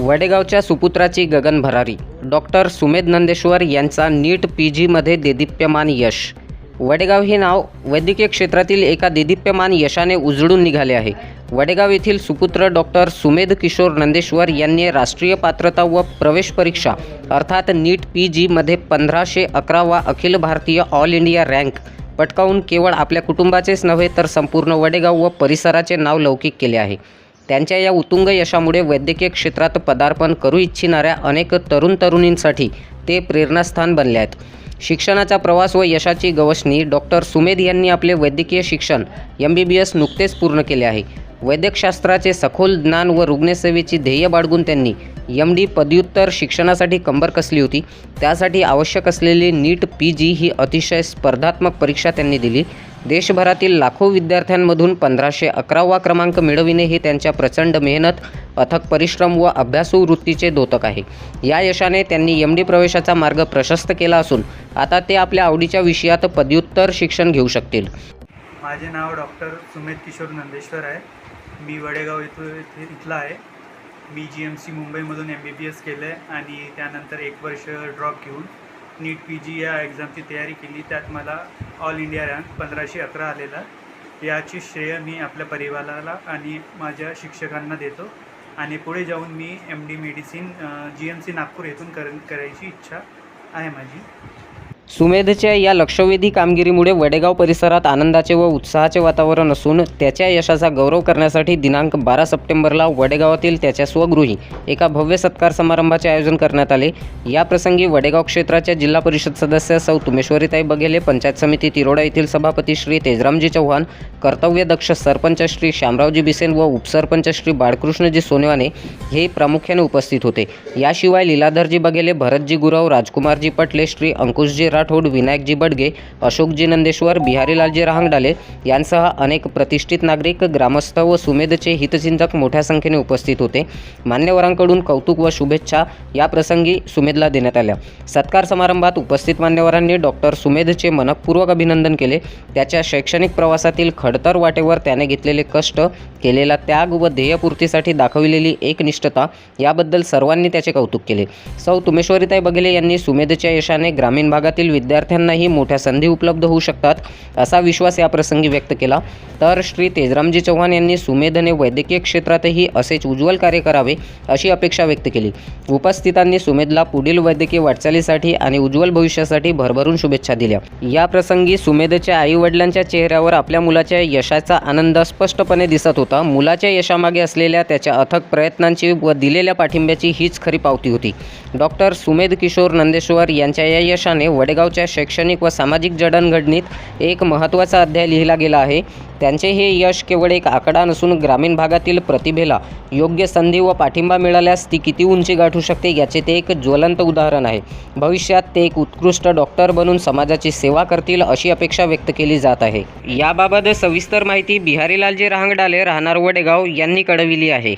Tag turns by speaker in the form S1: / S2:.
S1: वडेगावच्या सुपुत्राची गगन भरारी डॉक्टर सुमेध नंदेश्वर यांचा नीट पी जीमध्ये देदीप्यमान यश. वडेगाव हे नाव वैद्यकीय क्षेत्रातील एका देदीप्यमान यशाने उजळून निघाले आहे. वडेगाव येथील सुपुत्र डॉक्टर सुमेध किशोर नंदेश्वर यांनी राष्ट्रीय पात्रता व प्रवेश परीक्षा अर्थात नीट पी जीमध्ये पंधराशे अकरावा Akhil Bharatiya all India rank पटकावून केवळ आपल्या कुटुंबाचेच नव्हे तर संपूर्ण वडेगाव व परिसराचे नाव लौकिक केले आहे. त्यांच्या या उत्तुंग यशामुळे वैद्यकीय क्षेत्रात पदार्पण करू इच्छिणाऱ्या अनेक तरुण तरुणींसाठी ते प्रेरणास्थान बनले आहेत. शिक्षणाचा प्रवास व यशाची गवसणी डॉक्टर सुमेध यांनी आपले वैद्यकीय शिक्षण एम बी बी एस नुकतेच पूर्ण केले आहे. वैद्यकशास्त्राचे सखोल ज्ञान व रुग्णसेवेची ध्येय बाळगून त्यांनी एम डी पदव्युत्तर शिक्षणासाठी कंबर कसली होती? त्यासाठी आवश्यक असलेली नीट पी जी ही अतिशय स्पर्धात्मक परीक्षा त्यांनी दिली. देशभरातील लाखो विद्यार्थ्यांमधून पंधराशे अकरावा क्रमांक मिळविणे हे त्यांच्या प्रचंड मेहनत अथक परिश्रम व अभ्यासू वृत्तीचे द्योतक आहे. या यशाने त्यांनी एम डी प्रवेशाचा मार्ग प्रशस्त केला असून आता ते आपल्या आवडीच्या विषयात पदव्युत्तर शिक्षण घेऊ शकतील.
S2: माझे नाव डॉक्टर सुमेध किशोर नंदेश्वर आहे. मी वडेगाव इथं इथे इथला आहे. मी जी एम सी मुंबईमधून एम बी बी एस केलं आहे आणि त्यानंतर एक वर्ष ड्रॉप घेऊन नीट पी जी या एक्झामची तयारी केली. त्यात मला ऑल इंडिया रँक पंधराशे अकरा आलेला. याची श्रेय मी आपल्या परिवाराला आणि माझ्या शिक्षकांना देतो. आणि पुढे जाऊन मी M D medicine G M C Nagpur येथून कर करायची इच्छा आहे माझी.
S1: सुमेधच्या या लक्षवेधी कामगिरीमुळे वडेगाव परिसरात आनंदाचे व उत्साहाचे वातावरण असून त्याच्या यशाचा गौरव करण्यासाठी दिनांक बारा सप्टेंबरला वडेगावातील त्याच्या स्वगृही एका भव्य सत्कार समारंभाचे आयोजन करण्यात आले. याप्रसंगी वडेगाव क्षेत्राच्या जिल्हा परिषद सदस्य सौ तुमेश्वरीताई बघेले पंचायत समिती तिरोडा येथील सभापती श्री तेजरामजी चव्हाण कर्तव्यदक्ष सरपंच श्री श्यामरावजी बिसेन व उपसरपंच श्री बाळकृष्णजी सोनेवाने हे प्रामुख्याने उपस्थित होते. याशिवाय लीलाधरजी बघेले भरतजी गुरव राजकुमारजी पटले श्री अंकुशजी राठोड विनायकजी बडगे अशोकजी नंदेश्वर बिहारीलालजी रहांगडाले यांसह अनेक प्रतिष्ठित नागरिक ग्रामस्थ व सुमेधचे हितचिंतक मोठ्या संख्येने उपस्थित होते. मान्यवरांकडून कौतुक व शुभेच्छा या प्रसंगी सुमेधला देण्यात आल्या. सत्कार समारंभात उपस्थित मान्यवरांनी डॉक्टर सुमेधचे मनपूर्वक अभिनंदन केले. त्याच्या शैक्षणिक प्रवासातील खडतर वाटेवर त्याने घेतलेले कष्ट केलेला त्याग व ध्येयपूर्तीसाठी दाखविलेली एकनिष्ठता याबद्दल सर्वांनी त्याचे कौतुक केले. सौ तुमेश्वरीताई बघेले यांनी सुमेधच्या यशाने ग्रामीण भागातील विद्यार्थ्यांनाही मोठ्या संधी उपलब्ध होऊ शकतात असा विश्वास या प्रसंगी व्यक्त केला. तर श्री तेजरामजी चव्हाण यांनी सुमेधने वैद्यकीय क्षेत्रातही असेच उज्ज्वल कार्य करावे अशी अपेक्षा व्यक्त केली. उपस्थितांनी सुमेधला पुढील वैद्यकीय वाटचालीसाठी आणि उज्ज्वल भविष्यासाठी भरभरून शुभेच्छा दिल्या. या प्रसंगी सुमेधच्या आईवडिलांच्या चेहऱ्यावर आपल्या मुलाच्या यशाचा आनंद स्पष्टपणे दिसत होता. होता. मुलाच्या यशामागे असलेल्या त्याच्या अथक प्रयत्नांची व दिलेल्या पाठिंब्याची हीच खरी पावती होती. डॉक्टर सुमेध किशोर नंदेश्वर यांच्या या यशाने वडेगावच्या शैक्षणिक व सामाजिक जडणघडणीत एक महत्त्वाचा अध्याय लिहिला गेला आहे. त्यांचे हे यश केवळ एक आकडा नसून ग्रामीण भागातील प्रतिभेला योग्य संधी व पाठिंबा मिळाल्यास ती किती उंची गाठू शकते याचे ते एक ज्वलंत उदाहरण आहे. भविष्यात ते एक उत्कृष्ट डॉक्टर बनून समाजाची सेवा करतील अशी अपेक्षा व्यक्त केली जात आहे. याबाबत सविस्तर माहिती बिहारीलालजी रहांगडाले राहणार वडेगाव यांनी कळविली आहे.